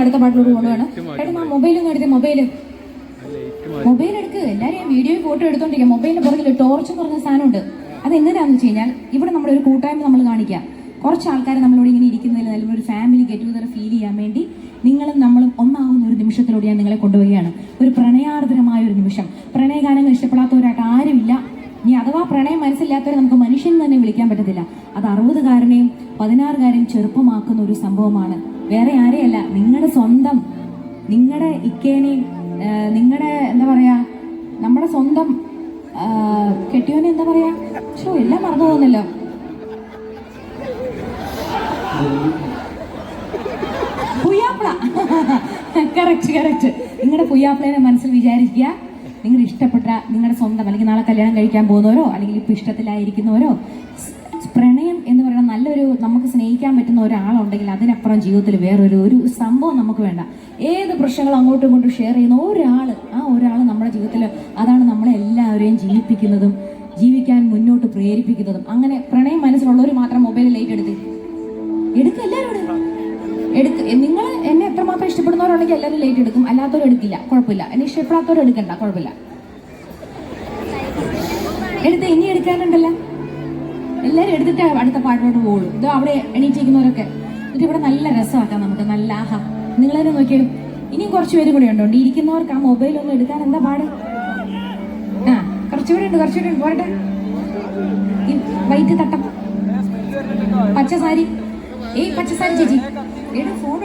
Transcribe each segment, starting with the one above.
അടുത്ത പാട്ടിലോട് കൊണ്ടുപോകണം ഏട്ടാ ആ മൊബൈലും എടുത്ത് മൊബൈൽ. മൊബൈൽ എടുക്ക്. എല്ലാവരും വീഡിയോ ഫോട്ടോ എടുത്തോണ്ടിരിക്കുക മൊബൈലിന് പുറകിൽ ടോർച്ച് എന്ന് പറഞ്ഞ സാധനമുണ്ട്. അത് എങ്ങനെയാണെന്ന് വെച്ച് കഴിഞ്ഞാൽ ഇവിടെ നമ്മളൊരു കൂട്ടായ്മ നമ്മൾ കാണിക്കുക കുറച്ച് ആൾക്കാർ നമ്മളോട് ഇങ്ങനെ ഇരിക്കുന്നതിൽ അല്ലെങ്കിൽ ഒരു ഫാമിലി ഗെറ്റ് ടുഗദർ ഫീൽ ചെയ്യാൻ വേണ്ടി നിങ്ങളും നമ്മളും ഒന്നാവുന്ന ഒരു നിമിഷത്തിലൂടെ ഞാൻ നിങ്ങളെ കൊണ്ടുപോവുകയാണ്. ഒരു പ്രണയാർദ്രമായ ഒരു നിമിഷം. പ്രണയഗാനങ്ങൾ ഇഷ്ടപ്പെടാത്തവരായിട്ട് ആരുമില്ല. ഇനി അഥവാ പ്രണയം മനസ്സില്ലാത്തവരെ നമുക്ക് മനുഷ്യൻ തന്നെ വിളിക്കാൻ പറ്റത്തില്ല. അത് അറുപതുകാരനെയും പതിനാറുകാരെയും ചെറുപ്പമാക്കുന്ന ഒരു സംഭവമാണ്. വേറെ ആരെയല്ല നിങ്ങളുടെ സ്വന്തം നിങ്ങളുടെ ഇക്കേനെയും നിങ്ങളുടെ എന്താ പറയാ നമ്മുടെ സ്വന്തം കെട്ടിയോനെ എന്താ പറയാ? ഷോ എല്ലാം മറന്നു പോകുന്നല്ലോ. പുയ്യാപ്പിള കറക്റ്റ് കറക്റ്റ് നിങ്ങളുടെ പുയ്യാപ്പിളനെ മനസ്സിൽ വിചാരിക്കുക നിങ്ങൾ ഇഷ്ടപ്പെട്ട നിങ്ങളുടെ സ്വന്തം അല്ലെങ്കിൽ നാളെ കല്യാണം കഴിക്കാൻ പോകുന്നവരോ അല്ലെങ്കിൽ ഇപ്പൊ ഇഷ്ടത്തിലായിരിക്കുന്നവരോ പ്രണയം എന്ന് പറയുന്ന നല്ലൊരു നമുക്ക് സ്നേഹിക്കാൻ പറ്റുന്ന ഒരാളുണ്ടെങ്കിൽ അതിനപ്പുറം ജീവിതത്തിൽ വേറൊരു ഒരു സംഭവം നമുക്ക് വേണ്ട. ഏത് പ്രശ്നങ്ങളും അങ്ങോട്ടും ഇങ്ങോട്ടും ഷെയർ ചെയ്യുന്ന ഒരാൾ ആ ഒരാൾ നമ്മുടെ ജീവിതത്തിൽ അതാണ് നമ്മളെ എല്ലാവരെയും ജീവിപ്പിക്കുന്നതും ജീവിക്കാൻ മുന്നോട്ട് പ്രേരിപ്പിക്കുന്നതും. അങ്ങനെ പ്രണയം മനസ്സിലുള്ളവർ മാത്രം മൊബൈലിൽ ലൈറ്റ് എടുത്ത് എടുക്കും എല്ലാവരും എടുക്ക്. നിങ്ങൾ എന്നെ എത്രമാത്രം ഇഷ്ടപ്പെടുന്നവരുണ്ടെങ്കിൽ എല്ലാവരും ലൈറ്റ് എടുക്കും. അല്ലാത്തവരും എടുക്കില്ല. കുഴപ്പമില്ല. എന്നെ ഇഷ്ടപ്പെടാത്തവരും എടുക്കണ്ട. കുഴപ്പമില്ല. എടുത്ത് ഇനി എടുക്കാനുണ്ടല്ലോ എല്ലാവരും എടുത്തിട്ട് അടുത്ത പാട്ടിലോട്ട് പോകുള്ളൂ ഇതോ അവിടെ എണീറ്റിരിക്കുന്നവരൊക്കെ. എന്നിട്ട് ഇവിടെ നല്ല രസമാക്കാം നമുക്ക്. നല്ല ആഹാ. നിങ്ങൾ തന്നെ നോക്കിയാലും ഇനിയും കുറച്ച് പേരും കൂടി ഉണ്ടോ? ഇരിക്കുന്നവർക്ക് ആ മൊബൈൽ ഒന്നും എടുക്കാൻ എന്താ പാട്? ആ കുറച്ചുകൂടെ ഉണ്ട് കുറച്ചുകൂടെ ഉണ്ട്. പോരട്ടെ. വൈറ്റ് തട്ടം. പച്ചസാരി ഏയ് പച്ചസാരി ചേച്ചി. ഫോൺ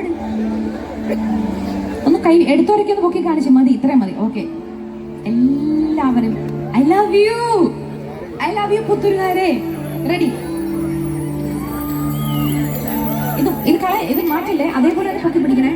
ഒന്ന് കൈ എടുത്തോരൊക്കെ ഒന്ന് പൊക്കി കാണിച്ചു. മതി ഇത്രയും മതി. ഓക്കെ. എല്ലാവരും. I love you. I love you പുത്തൂരുകാരെ. Ready ഇത് ഇത് കള ഇത് മാറ്റില്ലേ? അതേപോലെ പൊക്കി പിടിക്കണേ.